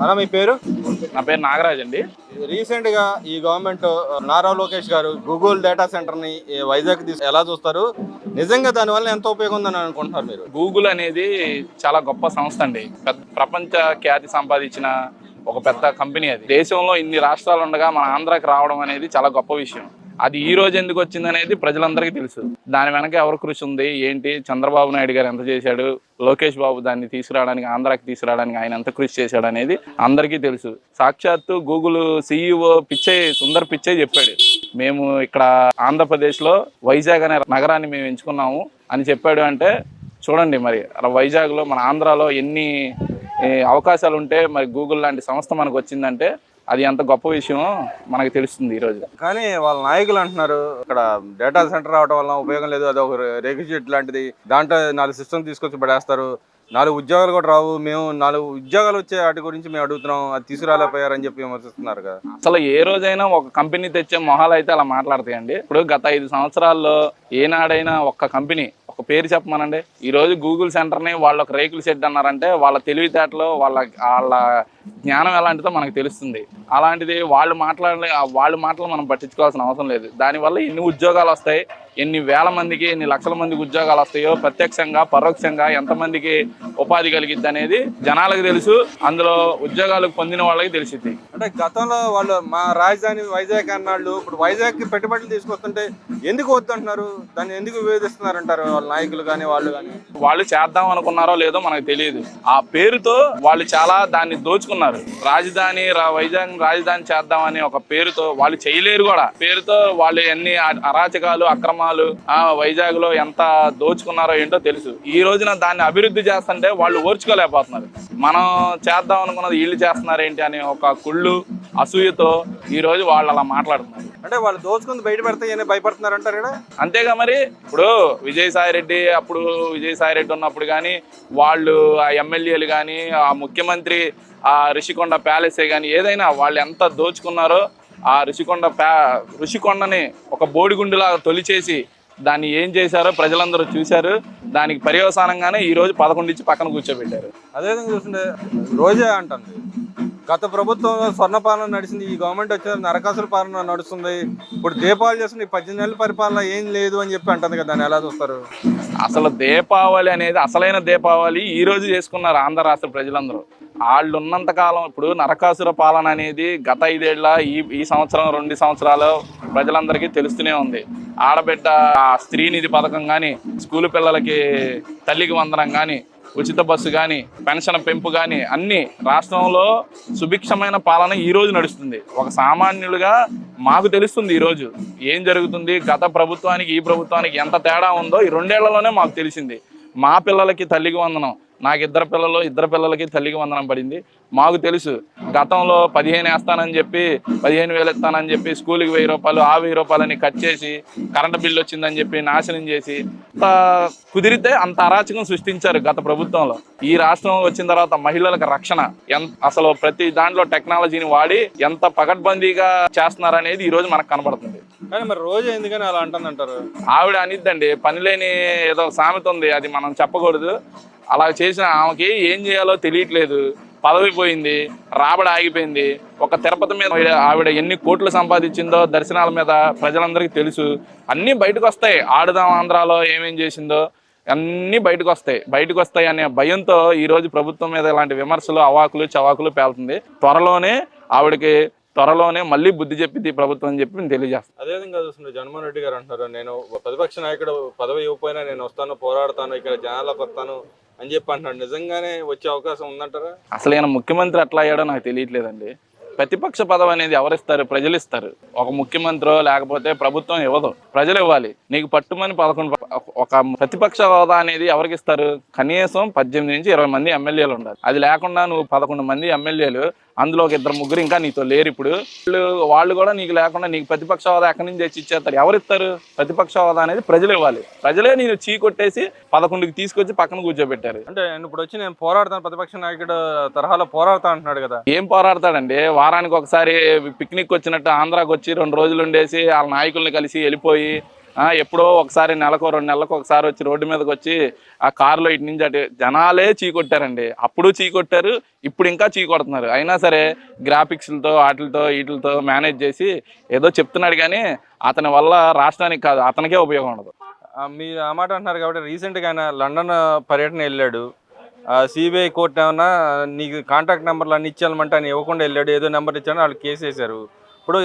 అన్న మీ పేరు? నా పేరు నాగరాజ్ అండి. రీసెంట్గా ఈ గవర్నమెంట్ నారా లోకేష్ గారు గూగుల్ డేటా సెంటర్ని వైజాగ్ ఎలా చూస్తారు? నిజంగా దానివల్ల ఎంత ఉపయోగం ఉందని అనుకుంటున్నారు మీరు? గూగుల్ అనేది చాలా గొప్ప సంస్థ అండి. ప్రపంచ ఖ్యాతి సంపాదించిన ఒక పెద్ద కంపెనీ అది. దేశంలో ఇన్ని రాష్ట్రాలు ఉండగా మన ఆంధ్రాకి రావడం అనేది చాలా గొప్ప విషయం. అది ఈ రోజు ఎందుకు వచ్చింది అనేది ప్రజలందరికీ తెలుసు. దాని వెనక ఎవరు కృషి ఉంది? ఏంటి? చంద్రబాబు నాయుడు గారు ఎంత చేశాడు? లోకేష్ బాబు దాన్ని తీసుకురావడానికి ఆంధ్రాకి తీసుకురావడానికి ఆయన ఎంత కృషి చేశాడు అనేది అందరికీ తెలుసు. సాక్షాత్తు గూగుల్ సిఇఓ పిచ్చే సుందర్ పిచ్చే చెప్పాడు. మేము ఇక్కడ ఆంధ్రప్రదేశ్లో వైజాగ్ అనే నగరాన్ని మేము ఎంచుకున్నాము అని చెప్పాడు అంటే చూడండి మరి అలా వైజాగ్లో మన ఆంధ్రాలో ఎన్ని అవకాశాలు ఉంటే మరి గూగుల్ లాంటి సంస్థ మనకు వచ్చిందంటే అది ఎంత గొప్ప విషయమో మనకు తెలుస్తుంది ఈరోజు కానీ వాళ్ళ నాయకులు అంటున్నారు ఇక్కడ డేటా సెంటర్ రావడం వల్ల ఉపయోగం లేదు అది ఒక రేకు షీట్ లాంటిది. దాంట్లో నాలుగు సిస్టమ్ తీసుకొచ్చి పడేస్తారు. నాలుగు ఉద్యోగాలు కూడా రావు. మేము నాలుగు ఉద్యోగాలు వచ్చే వాటి గురించి మేము అడుగుతున్నాం. అది తీసుకురాలేకపోయారని చెప్పి విమర్శిస్తున్నారు కదా. అసలు ఏ రోజైనా ఒక కంపెనీ తెచ్చే మొహాలు అయితే అలా మాట్లాడతాయండి. ఇప్పుడు గత ఐదు సంవత్సరాల్లో ఏనాడైనా ఒక్క కంపెనీ ఒక పేరు చెప్పమనండి. ఈ రోజు గూగుల్ సెంటర్ని వాళ్ళ ఒక రేకుల షెడ్ అన్నారంటే వాళ్ళ తెలివితేటలు వాళ్ళ వాళ్ళ జ్ఞానం ఎలాంటిదో మనకు తెలుస్తుంది. అలాంటిది వాళ్ళు మాట్లాడలే వాళ్ళ మాటలు మనం పట్టించుకోవాల్సిన అవసరం లేదు. దానివల్ల ఎన్ని ఉద్యోగాలు వస్తాయి ఎన్ని వేల మందికి ఎన్ని లక్షల మందికి ఉద్యోగాలు వస్తాయో ప్రత్యక్షంగా పరోక్షంగా ఎంతమందికి ఉపాధి కలిగిద్ది అనేది జనాలకు తెలుసు అందులో ఉద్యోగాలు పొందిన వాళ్ళకి తెలిసిద్ది. అంటే గతంలో వాళ్ళు మా రాజధాని వైజాగ్ అన్నాళ్ళు ఇప్పుడు వైజాగ్కి పెట్టుబడులు తీసుకొస్తుంటే ఎందుకు వద్దంటున్నారు? దాన్ని ఎందుకు వివేదిస్తున్నారు అంటారు వాళ్ళ నాయకులు కానీ వాళ్ళు కానీ? వాళ్ళు చేద్దాం అనుకున్నారో లేదో మనకు తెలియదు. ఆ పేరుతో వాళ్ళు చాలా దాన్ని దోచుకున్నారు రాజధాని రా- వైజాగ్ రాజధాని చేద్దామని ఒక పేరుతో వాళ్ళు చేయలేరు కూడా. పేరుతో వాళ్ళు ఎన్ని అరాచకాలు అక్రమాలు ఆ వైజాగ్లో ఎంత దోచుకున్నారో ఏంటో తెలుసు. ఈ రోజున దాన్ని అభివృద్ధి చేస్తుంటే వాళ్ళు ఓర్చుకోలేకపోతున్నారు. మనం చేద్దాం అనుకున్నది వీళ్ళు చేస్తున్నారు ఏంటి అని ఒక కుళ్ళు అసూయతో ఈ రోజు వాళ్ళు అలా మాట్లాడుతున్నారు. అంటే వాళ్ళు దోచుకుని బయట పెడతాయని భయపడుతున్నారు అంటారు అంతేగా మరి? ఇప్పుడు విజయసాయి రెడ్డి అప్పుడు విజయసాయి రెడ్డి ఉన్నప్పుడు కానీ వాళ్ళు ఆ ఎమ్మెల్యేలు కానీ ఆ ముఖ్యమంత్రి ఆ ఋషికొండ ప్యాలెసే కానీ ఏదైనా వాళ్ళు ఎంత దోచుకున్నారో ఆ ఋషికొండ ప్యా ఋషికొండని ఒక బోడిగుండులాగా తొలిచేసి దాన్ని ఏం చేశారో ప్రజలందరూ చూశారు. దానికి పర్యవసానంగానే ఈ రోజు పదకొండు ఇచ్చి పక్కన కూర్చోబెట్టారు. అదేవిధంగా చూస్తుంటే రోజే అంటుంది. గత ప్రభుత్వంలో స్వర్ణ పాలన నడిచింది. ఈ గవర్నమెంట్ వచ్చిన నరకాసుల పాలన నడుస్తుంది. ఇప్పుడు దీపావళి చేస్తుంది. ఈ పద్దెనిమిది నెలల పరిపాలన ఏం లేదు అని చెప్పి అంటుంది కదా దాన్ని ఎలా చూస్తారు? అసలు దీపావళి అనేది అసలైన దీపావళి ఈ రోజు చేసుకున్నారు ఆంధ్ర రాష్ట్ర ప్రజలందరూ. వాళ్ళు ఉన్నంత కాలం ఇప్పుడు నరకాసుర పాలన అనేది గత ఐదేళ్ళ ఈ ఈ సంవత్సరం రెండు సంవత్సరాలు ప్రజలందరికీ తెలుస్తూనే ఉంది. ఆడబిడ్డ ఆ స్త్రీ నిధి పథకం కానీ స్కూల్ పిల్లలకి తల్లికి వందనం కానీ ఉచిత బస్సు కానీ పెన్షన్ పెంపు కానీ అన్ని రాష్ట్రంలో సుభిక్షమైన పాలన ఈ రోజు నడుస్తుంది. ఒక సామాన్యులుగా మాకు తెలుస్తుంది ఈరోజు ఏం జరుగుతుంది గత ప్రభుత్వానికి ఈ ప్రభుత్వానికి ఎంత తేడా ఉందో ఈ రెండేళ్ళలోనే మాకు తెలిసింది. మా పిల్లలకి తల్లికి వందనం. నాకు ఇద్దరు పిల్లలు ఇద్దరు పిల్లలకి తల్లికి వందనం పడింది. మాకు తెలుసు గతంలో పదిహేను వేస్తానని చెప్పి పదిహేను వేలు ఇస్తానని చెప్పి స్కూల్కి వెయ్యి రూపాయలు ఆ వెయ్యి రూపాయలని కట్ చేసి కరెంటు బిల్లు వచ్చిందని చెప్పి నాశనం చేసి అంత కుదిరితే అంత అరాచకం సృష్టించారు గత ప్రభుత్వంలో. ఈ రాష్ట్రం వచ్చిన తర్వాత మహిళలకు రక్షణ ఎంత అసలు ప్రతి దాంట్లో టెక్నాలజీని వాడి ఎంత పకడ్బందీగా చేస్తున్నారనేది ఈ రోజు మనకు కనబడుతుంది. కానీ మరి రోజు ఎందుకని అలా అంటుంది అంటారు ఆవిడ అనిద్దండి పని లేని ఏదో సామెత ఉంది అది మనం చెప్పకూడదు. అలా చేసిన ఆమెకి ఏం చేయాలో తెలియట్లేదు. పదవి పోయింది రాబడి ఆగిపోయింది. ఒక తిరుపతి మీద ఆవిడ ఎన్ని కోట్లు సంపాదించిందో దర్శనాల మీద ప్రజలందరికీ తెలుసు. అన్నీ బయటకు వస్తాయి ఆడుదాం ఆంధ్రాలో ఏమేం చేసిందో అన్నీ బయటకు వస్తాయి బయటకు వస్తాయి అనే భయంతో ఈ రోజు ప్రభుత్వం మీద ఇలాంటి విమర్శలు అవాకులు చవాకులు పేలుతుంది. త్వరలోనే ఆవిడకి త్వరలోనే మళ్ళీ బుద్ధి చెప్పింది ప్రభుత్వం అని చెప్పి నేను తెలియజేస్తాను అదేవిధంగా చూస్తుంటే జగన్మోహన్ రెడ్డి గారు అంటారు నేను ప్రతిపక్ష నాయకుడు పదవి ఇవ్వకపోయినా నేను వస్తాను పోరాడతాను ఇక్కడ జనాలకు వస్తాను అని చెప్పి అంటున్నాడు. నిజంగానే వచ్చే అవకాశం ఉందంటారా? అసలు ఈయన ముఖ్యమంత్రి అట్లా అయ్యాడో నాకు తెలియట్లేదండి. ప్రతిపక్ష పదవి అనేది ఎవరిస్తారు? ప్రజలు ఇస్తారు ఒక ముఖ్యమంత్రి లేకపోతే ప్రభుత్వం ఇవ్వదు. ప్రజలు ఇవ్వాలి. నీకు పట్టుమని పదకొండు ఒక ప్రతిపక్ష హోదా అనేది ఎవరికి ఇస్తారు? కనీసం పద్దెనిమిది నుంచి ఇరవై మంది ఎమ్మెల్యేలు ఉండాలి. అది లేకుండా నువ్వు పదకొండు మంది ఎమ్మెల్యేలు అందులో ఒక ఇద్దరు ముగ్గురు ఇంకా నీతో లేరు ఇప్పుడు. వాళ్ళు వాళ్ళు కూడా నీకు లేకుండా నీకు ప్రతిపక్ష హోదా ఎక్కడి నుంచి తెచ్చి ఇచ్చేస్తారు? ఎవరు ఇస్తారు? ప్రతిపక్ష హోదా అనేది ప్రజలు ఇవ్వాలి. ప్రజలే నేను చీ కొట్టేసి పదకొండుకి తీసుకొచ్చి పక్కన కూర్చోబెట్టారు. అంటే ఇప్పుడు వచ్చి నేను పోరాడతాను ప్రతిపక్ష నాయకుడు తరహాలో పోరాడతా అంటున్నాడు కదా. ఏం పోరాడతాడండి? వారానికి ఒకసారి పిక్నిక్ వచ్చినట్టు ఆంధ్రాకి వచ్చి రెండు రోజులు ఉండేసి వాళ్ళ నాయకుల్ని కలిసి వెళ్ళిపోయి ఎప్పుడో ఒకసారి నెలకు రెండు నెలలకు ఒకసారి వచ్చి రోడ్డు మీదకి వచ్చి ఆ కారులో ఇటు నుంచి అటు జనాలే చీకొట్టారండి అప్పుడు చీకొట్టారు ఇప్పుడు ఇంకా చీకొడుతున్నారు అయినా సరే గ్రాఫిక్స్లతో వాటితో వీటితో మేనేజ్ చేసి ఏదో చెప్తున్నాడు కానీ అతని వల్ల రాష్ట్రానికి కాదు అతనికే ఉపయోగం ఉండదు. మీరు ఆ మాట అంటున్నారు కాబట్టి రీసెంట్గా ఆయన లండన్ పర్యటన వెళ్ళాడు. సిబిఐ కోర్టు ఏమన్నా నీకు కాంటాక్ట్ నెంబర్లు అన్ని ఇచ్చామంటే ఆయన ఇవ్వకుండా వెళ్ళాడు ఏదో నెంబర్ ఇచ్చాను వాళ్ళు కేసు వేశారు. ఇప్పుడు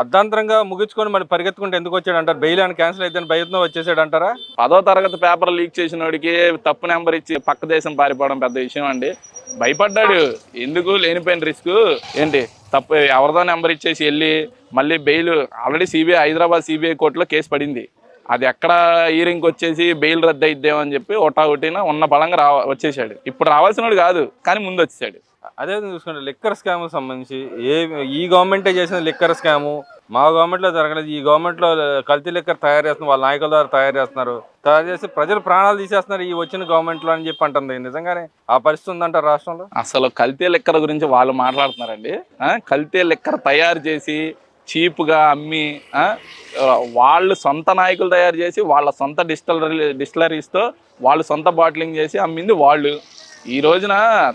అర్ధాంతరంగా ముగించుకొని మళ్ళీ పరిగెత్తుకుంటే ఎందుకు వచ్చాడు అంటారు బెయిల్ అని క్యాన్సిల్ అయితే ప్రయత్నం వచ్చేసాడు అంటారా పదో తరగతి పేపర్ లీక్ చేసిన వాడికి తప్పు నెంబర్ ఇచ్చి పక్క దేశం పారిపోవడం పెద్ద విషయం అండి. భయపడ్డాడు. ఎందుకు? లేనిపోయిన రిస్క్. ఏంటి? తప్పు ఎవరిదో నెంబర్ ఇచ్చేసి వెళ్ళి మళ్ళీ bail already CBI Hyderabad CBI కోర్టులో కేసు పడింది. అది ఎక్కడ హీరింగ్కి వచ్చేసి బెయిల్ రద్దు అయిద్దేమో అని చెప్పి ఒటా ఒకటిన ఉన్న బలంగా రా వచ్చేసాడు. ఇప్పుడు రావాల్సినోడు కాదు కానీ ముందు వచ్చేసాడు. అదే చూసుకుంటే లిక్కర్ స్కామ్ సంబంధించి ఏ ఈ గవర్నమెంటే చేసిన లిక్కర్ స్కాము మా గవర్నమెంట్లో జరగలేదు. ఈ గవర్నమెంట్లో కల్తీ లిక్కర్ తయారు చేస్తున్నారు వాళ్ళ నాయకుల ద్వారా తయారు చేస్తున్నారు. తయారు చేసి ప్రజలు ప్రాణాలు తీసేస్తున్నారు ఈ వచ్చిన గవర్నమెంట్లో అని చెప్పి అంటుంది. నిజంగానే ఆ పరిస్థితి ఉందంటారు రాష్ట్రంలో? అసలు కల్తీ లిక్కర్ గురించి వాళ్ళు మాట్లాడుతున్నారండి. కల్తీ లిక్కర్ తయారు చేసి చీప్గా అమ్మి వాళ్ళు సొంత నాయకులు తయారు చేసి వాళ్ళ సొంత డిస్టిలరీ డిస్టిలరీస్తో వాళ్ళు సొంత బాటిలింగ్ చేసి అమ్మింది వాళ్ళు. ఈ రోజున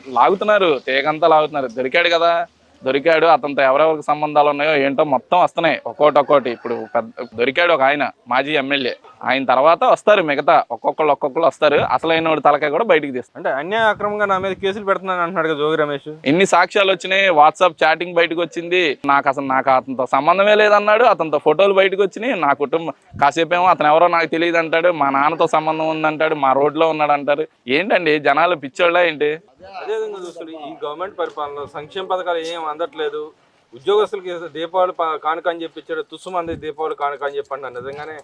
లాగుతున్నారు తేగంతా లాగుతున్నారు. దొరికాడు కదా. దొరికాడు. అతనితో ఎవరెవరికి సంబంధాలు ఉన్నాయో ఏంటో మొత్తం వస్తున్నాయి. ఒక్కోటి ఒక్కోటి. ఇప్పుడు పెద్ద దొరికాడు ఒక ఆయన మాజీ ఎమ్మెల్యే. ఆయన తర్వాత వస్తారు మిగతా ఒక్కొక్కళ్ళు ఒక్కొక్కళ్ళు వస్తారు. అసలైన వాడి తలకాయ కూడా బయటికి తీస్తారు అంటే అన్యాయ అక్రమంగా నా మీద కేసులు పెడుతున్నాను అంటున్నాడు కదా జోగి రమేష్. ఎన్ని సాక్ష్యాలు వచ్చినాయి? వాట్సాప్ చాటింగ్ బయటకు వచ్చింది. నాకు అసలు నాకు అతనితో సంబంధమే లేదన్నాడు. అతనితో ఫోటోలు బయటకు వచ్చినాయి. నా కుటుంబం కాసేపు ఏమో అతను ఎవరో నాకు తెలియదు అంటాడు. మా నాన్నతో సంబంధం ఉందంటాడు మా రోడ్లో ఉన్నాడు అంటారు. ఏంటండి? జనాలు పిచ్చోళ్ళ ఏంటి? అదే విధంగా చూస్తుంటే ఈ గవర్నమెంట్ పరిపాలన సంక్షేమ పథకాలు ఏం అందట్లేదు. ఉద్యోగస్తులకి దీపావళి కానుక అని చెప్పి ఇచ్చాడు. తుస్సు మంది దీపావళి కానుక అని చెప్పండి. నిజంగానే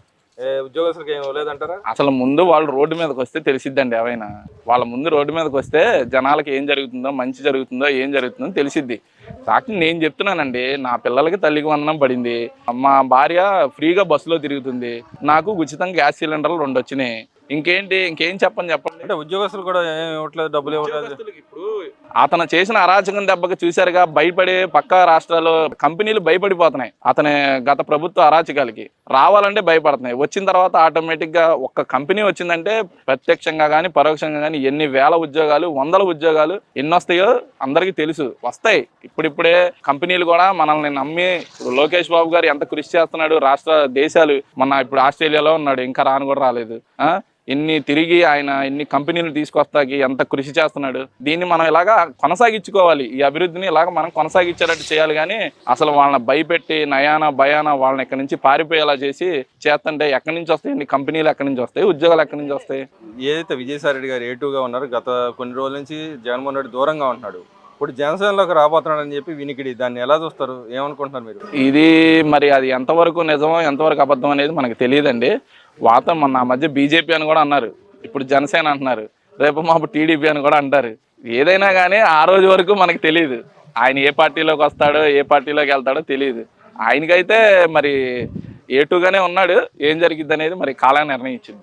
ఉద్యోగస్తులకి ఏం లేదంటారా? అసలు ముందు వాళ్ళు రోడ్డు మీదకి వస్తే తెలిసిద్దండి ఏమైనా వాళ్ళ ముందు రోడ్డు మీదకి వస్తే జనాలకి ఏం జరుగుతుందో మంచి జరుగుతుందో ఏం జరుగుతుందో తెలిసిద్ది. సాక్షి నేను చెప్తున్నానండి నా పిల్లలకి తల్లికి వందనం పడింది. మా భార్య ఫ్రీగా బస్సులో తిరుగుతుంది. నాకు ఉచితంగా గ్యాస్ సిలిండర్లు రెండు వచ్చినాయి. ఇంకేంటి ఇంకేం చెప్పని చెప్పండి. అంటే ఉద్యోగస్తులు కూడా ఏం ఇవ్వట్లేదు డబ్బులు ఇవ్వట్లేదు. ఇప్పుడు అతను చేసిన అరాచకం దెబ్బకి చూశారుగా భయపడే పక్క రాష్ట్రాలు కంపెనీలు భయపడిపోతున్నాయి అతని గత ప్రభుత్వ అరాచకాలకి. రావాలంటే భయపడుతున్నాయి. వచ్చిన తర్వాత ఆటోమేటిక్గా ఒక్క కంపెనీ వచ్చిందంటే ప్రత్యక్షంగా కానీ పరోక్షంగా కానీ ఎన్ని వేల ఉద్యోగాలు వందల ఉద్యోగాలు ఎన్ని వస్తాయో అందరికీ తెలుసు. వస్తాయి. ఇప్పుడిప్పుడే కంపెనీలు కూడా మనల్ని నమ్మి లోకేష్ బాబు గారు ఎంత కృషి చేస్తున్నాడు రాష్ట్ర దేశాలు. మన ఇప్పుడు ఆస్ట్రేలియాలో ఉన్నాడు. ఇంకా రాను కూడా రాలేదు. ఎన్ని తిరిగి ఆయన ఎన్ని కంపెనీలు తీసుకొస్తాకి ఎంత కృషి చేస్తున్నాడు? దీన్ని మనం ఇలాగా కొనసాగించుకోవాలి. ఈ అభివృద్ధిని ఇలాగ మనం కొనసాగించేటట్టు చేయాలి కానీ అసలు వాళ్ళని భయపెట్టి నయాన భయాన వాళ్ళని ఎక్కడి నుంచి పారిపోయేలా చేసి చేస్తుంటే ఎక్కడి నుంచి వస్తాయి? ఎన్ని కంపెనీలు ఎక్కడి నుంచి వస్తాయి? ఉద్యోగాలు ఎక్కడి నుంచి వస్తాయి? ఏదైతే విజయసాయి రెడ్డి గారు ఏటూగా ఉన్నారు గత కొన్ని రోజుల నుంచి జగన్మోహన్ రెడ్డి దూరంగా ఉంటున్నాడు. ఇప్పుడు జనసేనలోకి రాబోతున్నాడని చెప్పి వినికిడి. దాన్ని ఎలా చూస్తారు? ఏమనుకుంటున్నారు మీరు? ఇది మరి అది ఎంతవరకు నిజమో ఎంతవరకు అబద్ధం అనేది మనకు తెలియదండి. వాత మొన్న మధ్య బీజేపీ అని కూడా అన్నారు. ఇప్పుడు జనసేన అంటున్నారు. రేపు మాపు టీడీపీ అని కూడా అంటారు. ఏదైనా కానీ ఆ రోజు వరకు మనకు తెలియదు. ఆయన ఏ పార్టీలోకి వస్తాడో ఏ పార్టీలోకి వెళ్తాడో తెలియదు. ఆయనకైతే మరి ఏటుగానే ఉన్నాడు. ఏం జరిగిద్ది అనేది మరి కాలం నిర్ణయించింది.